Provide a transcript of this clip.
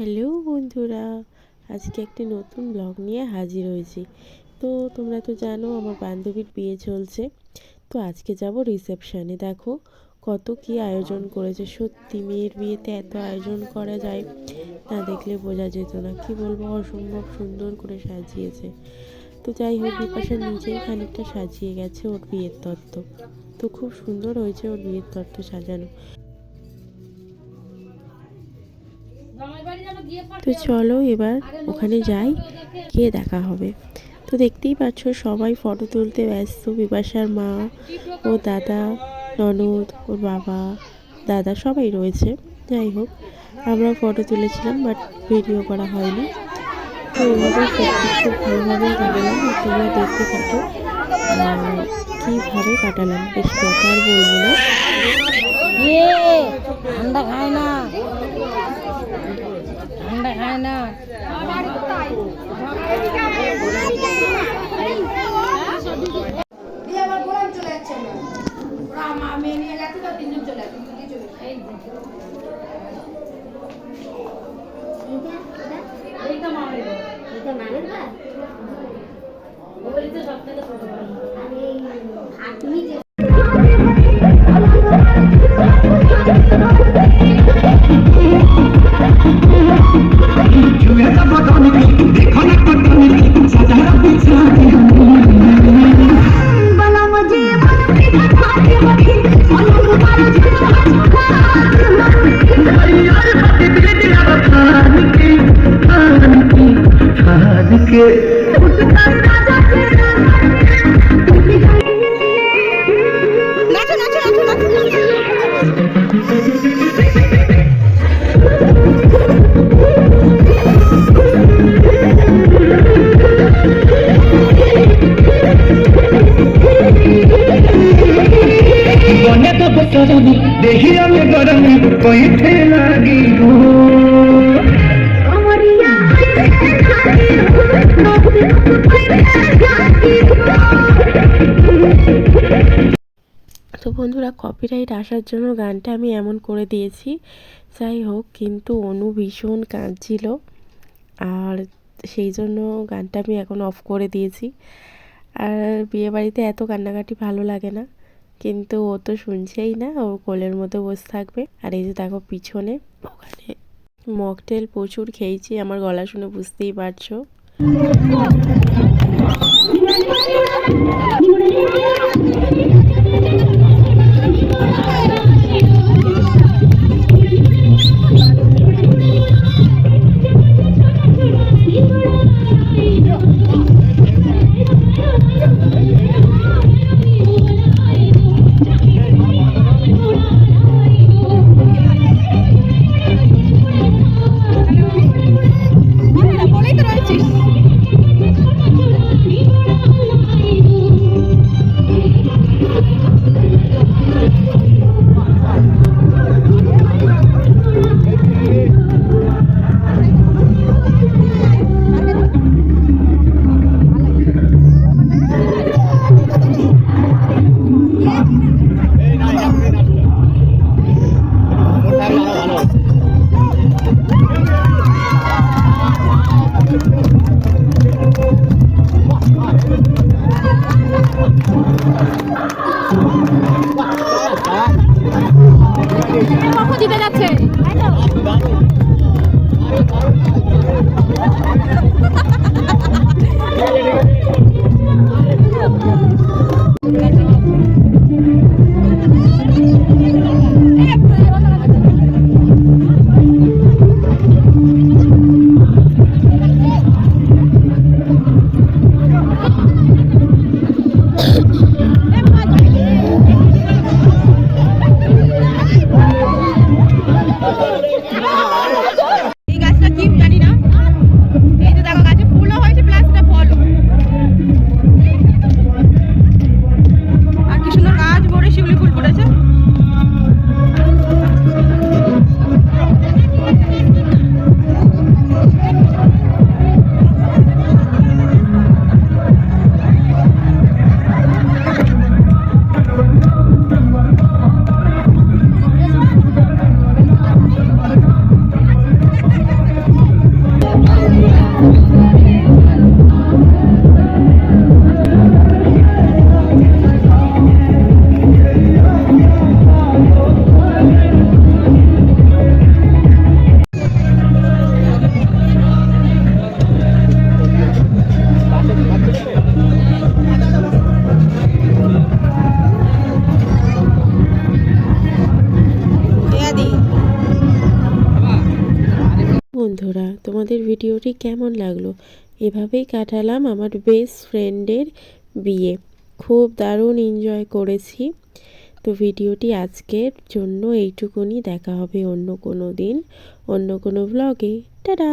Hello বন্ধুরা, আজকে একটি নতুন ব্লগ নিয়ে হাজির হয়েছি। তো তোমরা তো জানো আমার বান্ধবীর বিয়ে চলছে, তো আজকে যাব রিসেপশানে। দেখো কত কি আয়োজন করেছে, সত্যি মেয়ের বিয়েতে এত আয়োজন করা যায়, না দেখলে বোঝা যেত না। কি বলব, অসম্ভব সুন্দর করে সাজিয়েছে। তো যাই হোক, বিপাশা নিজেই খানিকটা সাজিয়ে গেছে ওর বিয়ের তত্ত্ব। তো খুব সুন্দর হয়েছে ওর বিয়ের তত্ত্ব সাজানো। তো চলো এবার ওখানে যাই, গিয়ে দেখা হবে। তো দেখতেই পাচ্ছ সবাই ফটো তুলতে ব্যস্ত, বিপাশার মা ও দাদা, ননদ, ওর বাবা, দাদা সবাই রয়েছে। যাই হোক আমরা ফটো তুলেছিলাম বাট ভিডিও করা হয়নি। তো এভাবে সত্যি খুব ভালোভাবে কাটালাম তোমরা দেখতে থাকো কীভাবে কাটালাম, বেশি কথা আর বলব না। ये ঠান্ডা খায় না। ঠান্ডা খায় না। নাচো নাচো নাচো নাচো অনেক বছরনি দেখি আমি গরমে কইতে লাগিব আমারিয়া খাতে নবুতে তো বন্ধুরা কপিরাইট আসার জন্য গানটা আমি এমন করে দিয়েছি। যাই হোক, কিন্তু অনু ভীষণ কাঁদছিল। আর সেই জন্য গানটা আমি এখন অফ করে দিয়েছি। আর বিয়েবাড়িতে এত কান্নাকাটি ভালো লাগে না, কিন্তু ও তো শুনছেই না, ও কোলের মধ্যে বসে থাকবে। আর এই যে দেখো পিছনে, ওখানে মকটেল প্রচুর খেয়েছি আমার গলা শুনে বুঝতেই পারছ। えっ!? তোমাদের ভিডিওটি কেমন লাগল? এভাবেই কাটালাম আমার বেস্ট ফ্রেন্ডের বিয়ে। খুব দারুণ এনজয় করেছি। তো ভিডিওটি আজকের জন্য এইটুকুনি। দেখা হবে অন্য কোনো দিন, অন্য কোনো ব্লগে টাটা!